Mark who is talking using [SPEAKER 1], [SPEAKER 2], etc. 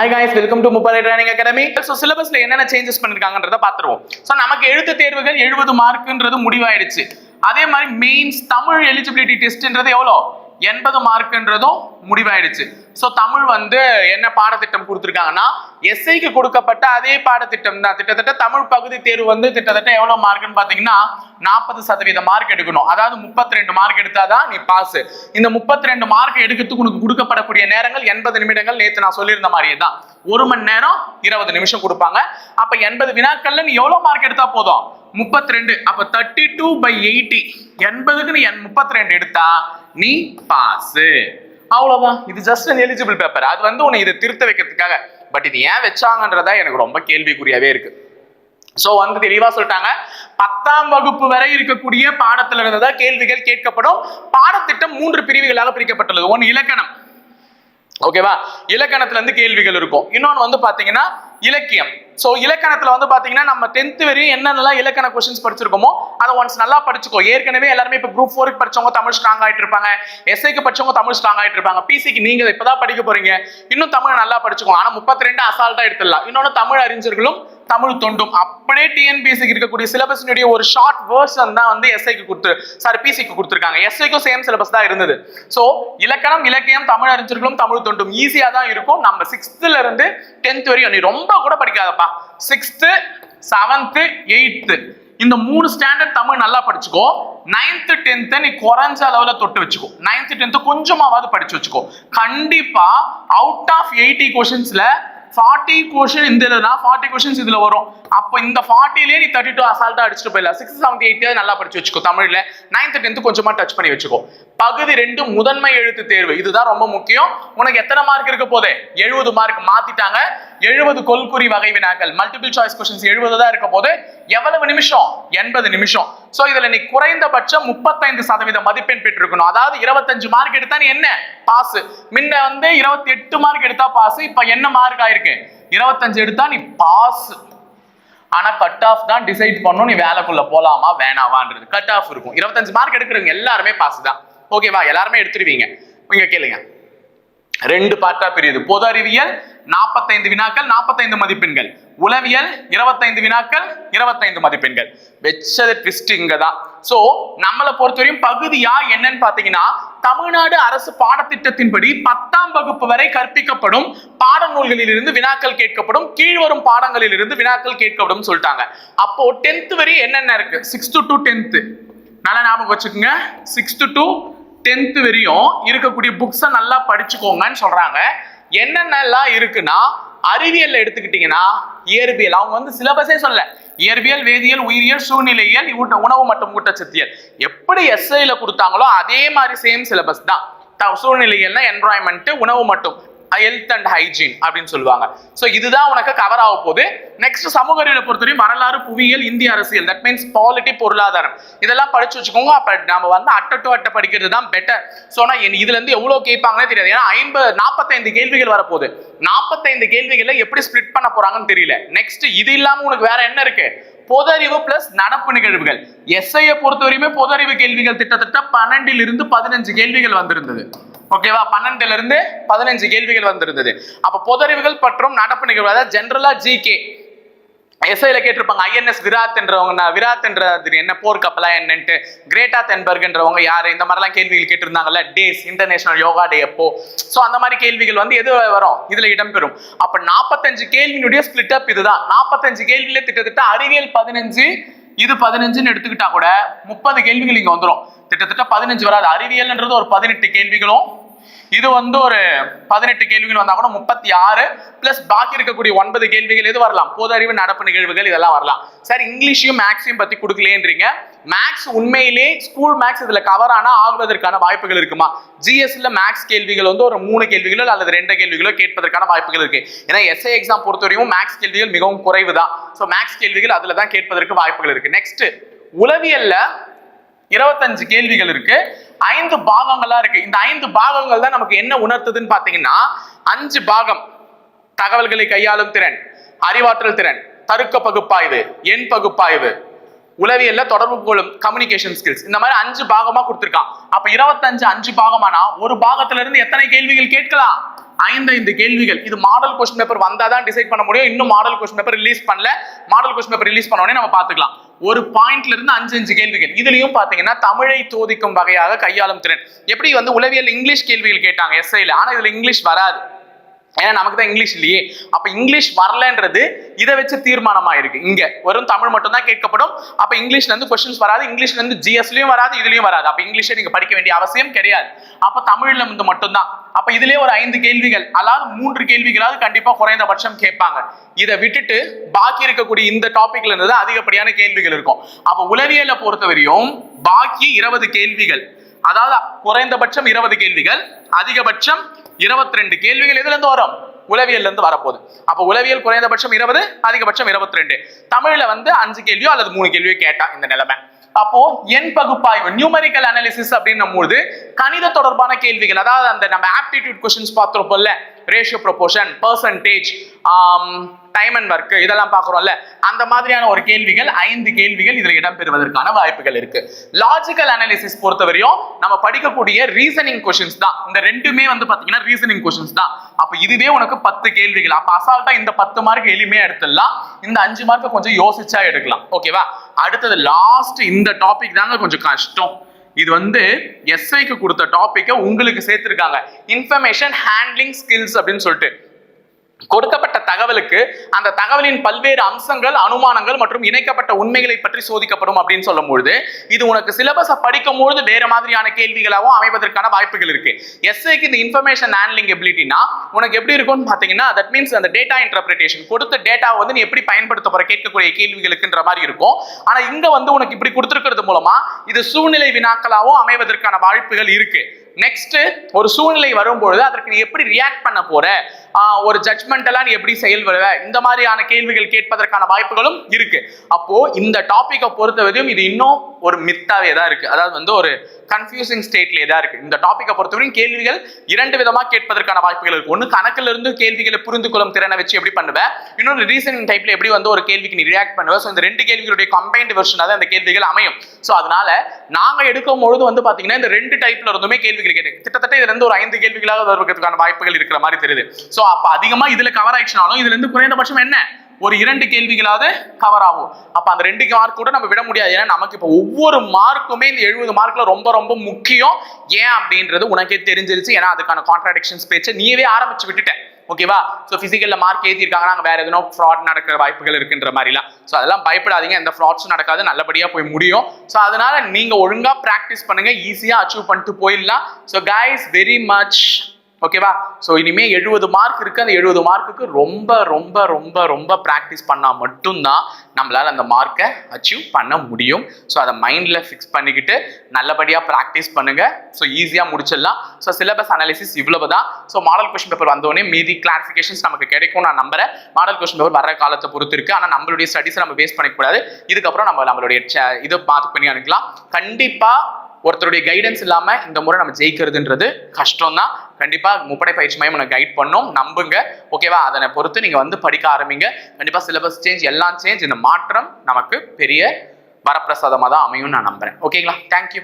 [SPEAKER 1] Hi guys welcome to முப்பது training academy so சிலபஸ்ல என்னென்ன சேஞ்சஸ் பண்ணிருக்காங்கன்றத பார்த்துருவோம். ஸோ நமக்கு எழுத்து தேர்வுகள் எழுபது மார்க்குன்றது முடிவாயிடுச்சு. அதே மாதிரி மெயின்ஸ் தமிழ் எலிஜிபிலிட்டி டெஸ்ட்ன்றது எவ்வளோ? எண்பது மார்க்குன்றதும் முடிவாயிடுச்சு. ஸோ தமிழ் வந்து என்ன பாடத்திட்டம் கொடுத்துருக்காங்கன்னா எஸ்ஐக்கு கொடுக்கப்பட்ட அதே பாடத்திட்டம் தான். கிட்டத்தட்ட தமிழ் பகுதி தேர்வு வந்து கிட்டத்தட்ட எவ்வளோ மார்க்குன்னு பார்த்தீங்கன்னா நாற்பது சதவீத மார்க் எடுக்கணும். அதாவது முப்பத்தி ரெண்டு மார்க் எடுத்தாதான் நீ பாஸ் இந்த முப்பத்தி ரெண்டு மார்க் எடுக்கிறதுக்கு உனக்கு கொடுக்கப்படக்கூடிய நேரங்கள் எண்பது நிமிடங்கள். நேற்று நான் சொல்லியிருந்த மாதிரியே தான். ஒரு மணி நேரம் இருபது நிமிஷம் கொடுப்பாங்க. அப்ப எண்பது வினாக்கள்ல நீ எவ்வளவு மார்க் எடுத்தா போதும்? முப்பத்தி ரெண்டு அப்ப தேர்ட்டி டூ பை எயிட்டி எண்பதுக்கு நீ முப்பத்தி ரெண்டு எடுத்தா நீ பாஸ் அவ்வளவுதான். இது ஜஸ்ட் அன் எலிஜிபிள் பேப்பர் அது வந்து உன்னை இதை திருத்த வைக்கிறதுக்காக. பட் இது ஏன் வச்சாங்கன்றதா எனக்கு ரொம்ப கேள்விக்குறியாவே இருக்கு. சோ வந்து தெளிவா சொல்லிட்டாங்க. பத்தாம் வகுப்பு வரை இருக்கக்கூடிய பாடத்துல இருந்துதான் கேள்விகள் கேட்கப்படும். பாடத்திட்டம் மூன்று பிரிவுகளாக பிரிக்கப்பட்டுள்ளது. ஒன்னு இலக்கணம். ஓகேவா இலக்கணத்துல இருந்து கேள்விகள் இருக்கும். இன்னொன்னு வந்து பாத்தீங்கன்னா இலக்கியம். ஸோ இலக்கணத்தில் வந்து பார்த்தீங்கன்னா நம்ம டென்த்து வரையும் என்னென்னலாம் இலக்கண கொஸ்டின்ஸ் படிச்சிருக்கோமோ அதை ஒன்ஸ் நல்லா படிச்சுக்கோ. ஏற்கனவே எல்லாருமே இப்போ குரூப் ஃபோருக்கு படிச்சவங்க தமிழ் ஸ்ட்ராங் ஆகிட்டு இருப்பாங்க. எஸ்ஐக்கு படிச்சவங்க தமிழ் ஸ்ட்ராங் ஆகிட்டு இருப்பாங்க. பிசிக்கு இப்போ தான் படிக்க போறீங்க. இன்னும் தமிழ் நல்லா படிச்சுக்கோ. ஆனால் முப்பத்தி ரெண்டு அசால்ட்டாக எடுத்துடலாம். இன்னொன்று தமிழ் அறிஞர்களும் தமிழ் தொண்டும். அப்படியே டிஎன்பிஎஸ்சிக்கு இருக்கக்கூடிய சிலபஸ்னுடைய ஒரு ஷார்ட் வேர்ஷன் தான் வந்து எஸ்ஐக்கு கொடுத்து சாரி பிசிக்கு கொடுத்துருக்காங்க. எஸ்ஐக்கும் சேம் சிலபஸ் தான் இருந்தது. ஸோ இலக்கணம் இலக்கியம் தமிழ் அறிஞர்களும் தமிழ் தொண்டும். ஈஸியாக தான் இருக்கும். நம்ம சிக்ஸ்த்துல இருந்து டென்த் வரையும் நீ ரொம்ப கூட படிக்காதப்பா. சிக்ஸ்த்து செவன்த்து எயித்து இந்த மூணு ஸ்டாண்டர்ட் தமிழ் நல்லா படிச்சுக்கோ. நைன்த்து டென்த்து நீ குறைஞ்ச அளவில் தொட்டு வச்சுக்கோ. நைன்த்து டென்த்து கொஞ்சமாவது படிச்சு வச்சுக்கோ. கண்டிப்பா அவுட் ஆஃப் எயிட்டி கொஷின்ஸ்ல ஃபார்ட்டி கொஷின் இந்த இதுனா ஃபார்ட்டி கொஷின்ஸ் இதுல வரும். அப்போ இந்த ஃபார்ட்டிலே நீ தேர்ட்டி டூ அசால்ட்டா அடிச்சுட்டு போயிடலாம். சிக்ஸ் செவன்டி எயிட் நல்லா படிச்சு வச்சுக்கோ தமிழ்ல. நைன்த் டென்த் கொஞ்சமா டச் பண்ணி வச்சுக்கோ. பகுதி ரெண்டு முதன்மை எழுத்து தேர்வு. இதுதான் ரொம்ப முக்கியம். உனக்கு எத்தனை மார்க் இருக்க போதே எழுபது மார்க் மாத்திட்டாங்க. எழுபது கொல்குறி வகை வினாக்கள். மல்டிபிள் சாய்ஸ் கொஸ்டின்ஸ் எழுபது தான் இருக்க போது எவ்வளவு நிமிஷம்? எண்பது நிமிஷம். சோ இதுல நீ குறைந்தபட்சம் முப்பத்தைந்து சதவீத மதிப்பெண் பெற்றிருக்கணும். அதாவது இருபத்தஞ்சு மார்க் எடுத்தா நீ என்ன? பாஸ் முன்ன வந்து இருபத்தி எட்டு மார்க் எடுத்தா பாஸ் இப்ப என்ன மார்க் ஆயிருக்கு? இருபத்தஞ்சு எடுத்தா நீ பாஸ் ஆனா கட் ஆஃப் தான் டிசைட் பண்ணும் நீ வேலைக்குள்ள போலாமா? வேணாவான்றது கட் ஆஃப் இருக்கும். இருபத்தஞ்சு மார்க் எடுக்கிறவங்க எல்லாருமே பாஸ் தான். ஓகேவா எல்லாருமே எடுத்துருவீங்க இங்க கேளுங்க. ரெண்டு பார்ட்டா பிரியுது. பொது அறிவியல் நாற்பத்தைந்து வினாக்கள் நாற்பத்தைந்து மதிப்பெண்கள். உளவியல் இருபத்தைந்து வினாக்கள் இருபத்தைந்து மதிப்பெண்கள். வெச்சது ட்விஸ்ட் இங்க தான் சோ நம்மளை பொறுத்தவரையும் பகுதியா என்னன்னு பாத்தீங்கன்னா தமிழ்நாடு அரசு பாடத்திட்டத்தின்படி பத்தாம் வகுப்பு வரை கற்பிக்கப்படும் பாடநூல்களில் இருந்து வினாக்கள் கேட்கப்படும் கீழ்வரும் பாடங்களில் இருந்து வினாக்கள் கேட்கப்படும் சொல்லிட்டாங்க. அப்போ டென்த் வரை என்னென்ன இருக்கு? சிக்ஸ்த் டு டென்த் நல்லா ஞாபகம் வச்சுக்கோங்க. சிக்ஸ்த் டு டென்த் வரையும் இருக்கக்கூடிய புக்ஸை நல்லா படிச்சுக்கோங்கன்னு சொல்றாங்க. என்னென்னலாம் இருக்குன்னா அறிவியல் எடுத்துக்கிட்டீங்கன்னா இயற்பியல். அவங்க வந்து சிலபஸே சொல்லல. இயற்பியல் வேதியியல் உயிரியல் சூழ்நிலையியல் இவட்ட உணவு மற்றும் ஊட்டச்சத்தியல். எப்படி எஸ்ஐல கொடுத்தாங்களோ அதே மாதிரி சேம் சிலபஸ் தான். த- சூழ்நிலையியல்னா உணவு மட்டும். ஹெல்த் அண்ட் ஹைஜீன் அப்படின்னு சொல்லுவாங்க. ஸோ இதுதான் உனக்கு கவர் ஆக போகுது. நெக்ஸ்ட் சமூக அறிவியலை பொறுத்தவரையும் வரலாறு புவியியல் இந்திய அரசியல். தட் மீன்ஸ் பாலிட்டி பொருளாதாரம். இதெல்லாம் படிச்சு வச்சுக்கோங்க. அப்ப நம்ம வந்து அட்டை டு அட்டை படிக்கிறது தான் பெட்டர் ஸோ நான் இதுல இருந்து எவ்வளவு கேட்பாங்கன்னே தெரியாது. ஏன்னா ஐம்பது நாற்பத்தைந்து கேள்விகள் வரப்போகுது. நாற்பத்தைந்து கேள்விகளை எப்படி ஸ்ப்ளிட் பண்ண போறாங்கன்னு தெரியல. நெக்ஸ்ட் இது இல்லாம உனக்கு வேற என்ன இருக்கு? பொதறிவு பிளஸ் நடப்பு நிகழ்வுகள். எஸ்ஐயை பொறுத்தவரையுமே பொதறிவு கேள்விகள் திட்டத்தட்ட பன்னெண்டில் இருந்து பதினஞ்சு கேள்விகள் வந்திருந்தது. ஓகேவா பன்னெண்டுல இருந்து பதினஞ்சு கேள்விகள் வந்திருந்தது. அப்ப பொதறிவுகள் மற்றும் நடப்பு நிகழ்வு அதாவது ஜென்ரலா ஜிகே எஸ்ஐல கேட்டிருப்பாங்க ஐஎன்எஸ் விராத் என்றவங்க விராத் என்ற என்ன போர் கப்பலா என்னன்ட்டு கிரேட்டா தென்பர்க்ன்றவங்க யாரு? இந்த மாதிரிலாம் கேள்விகள் கேட்டிருந்தாங்கல்ல டேஸ் இன்டர்நேஷனல் யோகா டே எப்போ ஸோ அந்த மாதிரி கேள்விகள் வந்து எது வரும்? இதுல இடம்பெறும். அப்ப நாற்பத்தஞ்சு கேள்வியினுடைய ஸ்பிளிட் அப் இதுதான். நாற்பத்தஞ்சு கேள்வியில திட்டத்திட்ட அறிவியல் பதினஞ்சு இது பதினஞ்சுன்னு எடுத்துக்கிட்டா கூட முப்பது கேள்விகள் இங்க வந்துடும் கிட்டத்தட்ட பதினஞ்சு வராது. அறிவியல்ன்றது ஒரு பதினெட்டு கேள்விகளும் இது வந்து ஒரு பதினெட்டு கேள்விகள் வந்தா கூட முப்பத்தி ஆறு பிளஸ் பாக்கி இருக்கக்கூடிய ஒன்பது கேள்விகள் எது வரலாம்? பொது அறிவு நடப்பு நிகழ்வுகள் இதெல்லாம் வரலாம். சார் இங்கிலீஷையும் மேக்ஸையும் பத்தி கொடுக்கலேன்றீங்க. மேக்ஸ் உண்மையிலே ஸ்கூல் மேக்ஸ் இதுல கவர் ஆனா ஆகுவதற்கான வாய்ப்புகள் இருக்குமா? ஜிஎஸ்ல மேக்ஸ் கேள்விகள் வந்து ஒரு மூணு கேள்விகளோ அல்லது ரெண்டு கேள்விகளோ கேட்பதற்கான வாய்ப்புகள் இருக்கு. ஏன்னா எஸ்ஐ எக்ஸாம் பொறுத்தவரையும் மேக்ஸ் கேள்விகள் மிகவும் குறைவு தான் ஸோ மேக்ஸ் கேள்விகள் அதுல தான் கேட்பதற்கு வாய்ப்புகள் இருக்கு. நெக்ஸ்ட் உளவியல்ல இருபத்தஞ்சு கேள்விகள் இருக்கு. ஐந்து பாகங்களா இருக்கு. இந்த ஐந்து பாகங்கள் தான் நமக்கு என்ன உணர்த்துதுன்னு பாத்தீங்கன்னா அஞ்சு பாகம். தகவல்களை கையாளும் திறன் அறிவாற்றல் திறன் தருக்க பகுப்பாய்வு எண் பகுப்பாய்வு உளவியல்ல தொடர்பு கொள்ளும் கம்யூனிகேஷன் ஸ்கில்ஸ் இந்த மாதிரி அஞ்சு பாகமா கொடுத்துருக்கான். அப்ப இருபத்தஞ்சு அஞ்சு பாகமானா ஒரு பாகத்துல இருந்து எத்தனை கேள்விகள் கேட்கலாம்? ஐந்து ஐந்து கேள்விகள். இது மாடல் கொஸ்டின் பேப்பர் வந்தாதான் டிசைட் பண்ண முடியும். இன்னும் மாடல் கொஸ்டின் பேப்பர் ரிலீஸ் பண்ணல. மாடல் கொஸ்டின் பேப்பர் ரிலீஸ் பண்ண உடனே நம்ம பார்த்துக்கலாம். ஒரு பாயிண்ட்ல இருந்து அஞ்சு அஞ்சு கேள்விகள் இதுலயும் பாத்தீங்கன்னா தமிழை தோதிக்கும் வகையாக கையாளும் திறன். எப்படி வந்து உளவியல் இங்கிலீஷ் கேள்விகள் கேட்டாங்க எஸ்ஐல ஆனா இதுல இங்கிலீஷ் வராது. ஏன்னா நமக்கு தான் இங்கிலீஷ் இல்லையே. அப்ப இங்கிலீஷ் வரலன்றது இதை வச்சு தீர்மானமா இருக்கு இங்க. வெறும் தமிழ் மட்டும் தான் கேட்கப்படும். அப்ப இங்கிலீஷ்ல இருந்து கொஸ்டின்ஸ் வராது. இங்கிலீஷ்ல இருந்து ஜிஎஸ்லயும் வராது இதுலயும் வராது. அப்ப இங்கிலீஷை நீங்க படிக்க வேண்டிய அவசியம் கிடையாது. அப்ப தமிழ்ல இருந்து மட்டும்தான். அப்ப இதுலயே ஒரு ஐந்து கேள்விகள் அதாவது மூன்று கேள்விகளாவது கண்டிப்பா குறைந்தபட்சம் கேட்பாங்க. இதை விட்டுட்டு பாக்கி இருக்கக்கூடிய இந்த டாபிக்ல இருந்து அதிகப்படியான கேள்விகள் இருக்கும். அப்ப உளவியலை பொறுத்தவரையும் பாக்கி இருபது கேள்விகள் அதாவது குறைந்தபட்சம் இருபது கேள்விகள் அதிகபட்சம் இருபத்தி ரெண்டு கேள்விகள் எதுல இருந்து வரும்? உளவியல் இருந்து வரப்போகுது. அப்போ உளவியல் குறைந்தபட்சம் இருபது அதிகபட்சம் இருபத்தி ரெண்டு தமிழ்ல வந்து அஞ்சு கேள்வியோ அல்லது மூணு கேள்வியோ கேட்டா இந்த நிலைமை. அப்போ எண் பகுப்பாய்வு நியூமரிக்கல் அனாலிசிஸ் அப்படின்னும் போது கணித தொடர்பான கேள்விகள். அதாவது அந்த நம்ம aptitude questions பார்த்துருப்போம்ல ratio proportion percentage time and work இதெல்லாம் பார்க்குறோம்ல. அந்த மாதிரியான ஒரு கேள்விகள் ஐந்து கேள்விகள் இதில் இடம்பெறுவதற்கான வாய்ப்புகள் இருக்கு. லாஜிக்கல் அனாலிசிஸ் பொறுத்தவரையும் நம்ம படிக்கக்கூடிய ரீசனிங் கொஷின்ஸ் தான். இந்த ரெண்டுமே வந்து பார்த்தீங்கன்னா ரீசனிங் கொஷின்ஸ் தான். அப்போ இதுவே உனக்கு பத்து கேள்விகள். அப்போ அசால்ட்டா இந்த பத்து மார்க் எளிமையாக எடுத்துடலாம். இந்த அஞ்சு மார்க்கை கொஞ்சம் யோசிச்சா எடுக்கலாம். ஓகேவா அடுத்தது லாஸ்ட் இந்த டாபிக் தாங்க கொஞ்சம் கஷ்டம். இது வந்து எஸ்ஐக்கு கொடுத்த டாப்பிக்கை உங்களுக்கு சேர்த்துருக்காங்க. இன்ஃபர்மேஷன் ஹேண்ட்லிங் ஸ்கில்ஸ் அப்படின்னு சொல்லிட்டு. கொடுக்கப்பட்ட தகவலுக்கு அந்த தகவலின் பல்வேறு அம்சங்கள் அனுமானங்கள் மற்றும் இணைக்கப்பட்ட உண்மைகளை பற்றி சோதிக்கப்படும் அப்படின்னு சொல்லும்பொழுது இது உனக்கு சிலபஸை படிக்கும் பொழுது வேற மாதிரியான கேள்விகளாகவும் அமைவதற்கான வாய்ப்புகள் இருக்கு. எஸ்ஐக்கு இந்த இன்ஃபர்மேஷன் ஹேண்ட்லிங் எபிலிட்டினா உனக்கு எப்படி இருக்கும்னு பார்த்தீங்கன்னா தட் மீன்ஸ் அந்த டேட்டா இன்டர்பிரிட்டேஷன் கொடுத்த டேட்டா வந்து நீ எப்படி பயன்படுத்த போற கேட்கக்கூடிய கேள்விகளுக்குன்ற மாதிரி இருக்கும். ஆனா இங்க வந்து உனக்கு இப்படி கொடுத்துருக்கிறது மூலமா இது சூழ்நிலை வினாக்களாகவும் அமைவதற்கான வாய்ப்புகள் இருக்கு. நெக்ஸ்ட் ஒரு சூழ்நிலை வரும்பொழுது அதற்கு நீ எப்படி ரியாக்ட் பண்ண போற ஒரு ஜட்மெண்டெல்லாம் நீ எப்படி செயல்படுவ இந்த மாதிரியான கேள்விகள் கேட்பதற்கான வாய்ப்புகளும் இருக்கு. அப்போ இந்த டாப்பிக்கை பொறுத்தவரையும் இது இன்னும் ஒரு மித்தாவே தான் இருக்கு. அதாவது வந்து ஒரு கன்ஃபியூசிங் ஸ்டேட்லேயே தான் இருக்கு. இந்த டாப்பிக்கை பொறுத்தவரையும் கேள்விகள் இரண்டு விதமாக கேட்பதற்கான வாய்ப்புகள் இருக்கு. ஒன்று கணக்குல இருந்து கேள்விகளை புரிந்து கொள்ளும் திறனை வச்சு எப்படி பண்ணுவேன் இன்னொன்று ரீசனிங் டைப்ல எப்படி வந்து ஒரு கேள்விக்கு நீ ரியாக்ட் பண்ணுவ? ஸோ இந்த ரெண்டு கேள்விகளுடைய கம்பைன்ட் வெர்ஷனாக தான் இந்த கேள்விகள் அமையும். ஸோ அதனால நாங்கள் எடுக்கும் பொழுது வந்து பார்த்தீங்கன்னா இந்த ரெண்டு டைப்ல இருந்துமே கேள்விகள் கேட்டு கிட்டத்தட்ட இதுல இருந்து ஒரு ஐந்து கேள்விகளாக வருவதற்கான வாய்ப்புகள் இருக்கிற மாதிரி தெரியுது. ஸோ ஸோ அப்போ அதிகமாக இதில் கவர் ஆயிடுச்சுனாலும் இதுலேருந்து குறைந்தபட்சம் என்ன? ஒரு இரண்டு கேள்விகளாவது கவர் ஆகும். அப்போ அந்த ரெண்டு மார்க் கூட நம்ம விட முடியாது. ஏன்னா நமக்கு இப்போ ஒவ்வொரு மார்க்குமே இந்த எழுபது மார்க்ல ரொம்ப ரொம்ப முக்கியம். ஏன் அப்படின்றது உனக்கே தெரிஞ்சிருச்சு. ஏன்னா அதுக்கான கான்ட்ராடிக்ஷன்ஸ் பேச்சை நீவே ஆரம்பிச்சு விட்டுட்டேன் ஓகேவா ஸோ ஃபிசிக்கல்ல மார்க் ஏற்றிருக்காங்கன்னா அங்கே வேற எதுவும் ஃப்ராட் நடக்கிற வாய்ப்புகள் இருக்குன்ற மாதிரிலாம். ஸோ அதெல்லாம் பயப்படாதீங்க. எந்த ஃப்ராட்ஸும் நடக்காது. நல்லபடியாக போய் முடியும். ஸோ அதனால நீங்கள் ஒழுங்காக ப்ராக்டிஸ் பண்ணுங்க. ஈஸியாக அச்சீவ் பண்ணிட்டு போயிடலாம். ஸோ கைஸ் வெரி மச் ஓகேவா ஸோ இனிமே எழுபது மார்க் இருக்கு. அந்த எழுபது மார்க்குக்கு ரொம்ப ரொம்ப ரொம்ப ரொம்ப ப்ராக்டிஸ் பண்ணால் மட்டும்தான் நம்மளால் அந்த மார்க்கை அச்சீவ் பண்ண முடியும். ஸோ அதை மைண்டில் ஃபிக்ஸ் பண்ணிக்கிட்டு நல்லபடியாக ப்ராக்டிஸ் பண்ணுங்க. ஸோ ஈஸியாக முடிச்சிடலாம். ஸோ சிலபஸ் அனாலிசிஸ் இவ்வளவு தான் ஸோ மாடல் கொஸ்டின் பேப்பர் வந்தோடனே மீதி கிளாரிஃபிகேஷன்ஸ் நமக்கு கிடைக்கும் நான் நம்புறேன். மாடல் கொஸ்டின் பேப்பர் வர காலத்தை பொறுத்து இருக்கு. ஆனால் நம்மளுடைய ஸ்டடிஸை நம்ம வேஸ்ட் பண்ணிக்கூடாது. இதுக்கப்புறம் நம்ம நம்மளுடைய இதை பார்த்து பண்ணி அனுக்கலாம் கண்டிப்பாக ஒருத்தருடைய கைடன்ஸ் இல்லாம இந்த முறை நம்ம ஜெயிக்கிறதுன்றது கஷ்டம் தான் கண்டிப்பா முப்படை பயிற்சி மையம் உனக்கு கைட் பண்ணோம். நம்புங்க. ஓகேவா அதனை பொறுத்து நீங்க வந்து படிக்க ஆரம்பிங்க. கண்டிப்பா சிலபஸ் சேஞ்ச் எல்லாம் சேஞ்ச் இந்த மாற்றம் நமக்கு பெரிய வரப்பிரசாதமாக தான் அமையும் நான் நம்புறேன். ஓகேங்களா தேங்க்யூ